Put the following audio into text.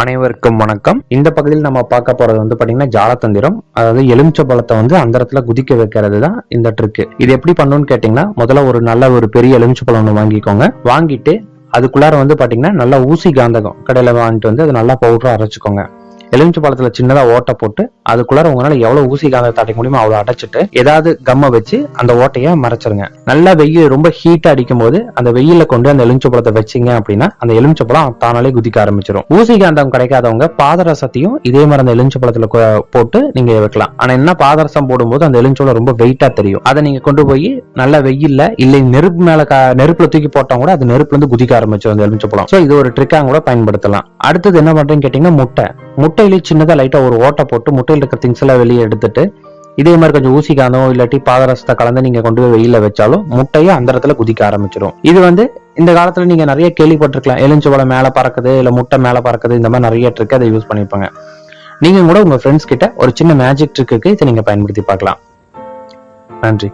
அனைவருக்கும் வணக்கம். இந்த பகுதியில் நம்ம பார்க்க போறது வந்து பாத்தீங்கன்னா ஜாலத்தந்திரம் அதாவது எலுமிச்சை பழத்தை வந்து அந்த இடத்துல குதிக்க வைக்கிறது தான் இந்த ட்ரிக்கு இது எப்படி பண்ணணும்னு கேட்டீங்கன்னா முதல்ல ஒரு நல்ல ஒரு பெரிய எலுமிச்சை பழம் ஒன்று வாங்கிக்கோங்க. வாங்கிட்டு அதுக்குள்ளார வந்து பாத்தீங்கன்னா நல்லா ஊசி காந்தகம் கடையில வாங்கிட்டு வந்து அது நல்லா பவுடரா அரைச்சுக்கோங்க. எலுமிச்சை பழத்துல சின்னதா ஓட்டை போட்டு அதுக்குள்ளார உங்களால எவ்வளவு ஊசி காந்தத்தை அடைக்க முடியுமோ அவ்வளவு அடைச்சிட்டு ஏதாவது கம்மை வச்சு அந்த ஓட்டைய மறைச்சிருங்க. நல்லா வெயில் ரொம்ப ஹீட் அடிக்கும் போது அந்த வெயில கொண்டு அந்த எலுமிச்சை பழத்தை வச்சீங்க அப்படின்னா அந்த எலுமிச்சை பழம் தானாலே குதிக்க ஆரம்பிச்சிடும் ஊசி காந்தம் கிடைக்காதவங்க பாதரசத்தையும் இதே மாதிரி அந்த எலுமிச்சை பழத்துல கொ- போட்டு நீங்க வைக்கலாம். ஆனா என்ன பாதரசம் போடும்போது அந்த எலுமிச்சை பழம் ரொம்ப வெயிட்டா தெரியும். அதை நீங்க கொண்டு போய் நல்ல வெயில்ல இல்லை நெருப்பு மேல கா- நெருப்புல தூக்கி போட்டா கூட அது நெருப்புல இருந்து குதிக்க ஆரம்பிச்சிடும் அந்த எலுமிச்சை பழம் சோ இது ஒரு ட்ரிக்கா கூட பயன்படுத்தலாம். அடுத்தது என்ன பண்றேன்னு கேட்டீங்கன்னா முட்டை. முட்டையிலே சின்னதாக லைட்டாக ஒரு ஓட்டை போட்டு முட்டையில் இருக்க திங்ஸ் எல்லாம் வெளியே எடுத்துட்டு இதே மாதிரி கொஞ்சம் ஊசி காந்தம் இல்லாட்டி பாதரசத்தை கலந்து நீங்க கொண்டு போய் வெயில வச்சாலும் முட்டையை அந்த இடத்துல குதிக்க ஆரம்பிச்சிடும் இது வந்து இந்த காலத்துல நீங்க நிறைய கேள்விப்பட்டிருக்கலாம். எலுமிச்சை மேலே மேல பறக்குது இல்ல முட்டை மேல பறக்குது இந்த மாதிரி நிறைய ட்ரிக் அதை யூஸ் பண்ணிப்பாங்க நீங்க கூட உங்க ஃப்ரெண்ட்ஸ் கிட்ட ஒரு சின்ன மேஜிக் ட்ரிக்கு இதை நீங்க பயன்படுத்தி பார்க்கலாம். நன்றி.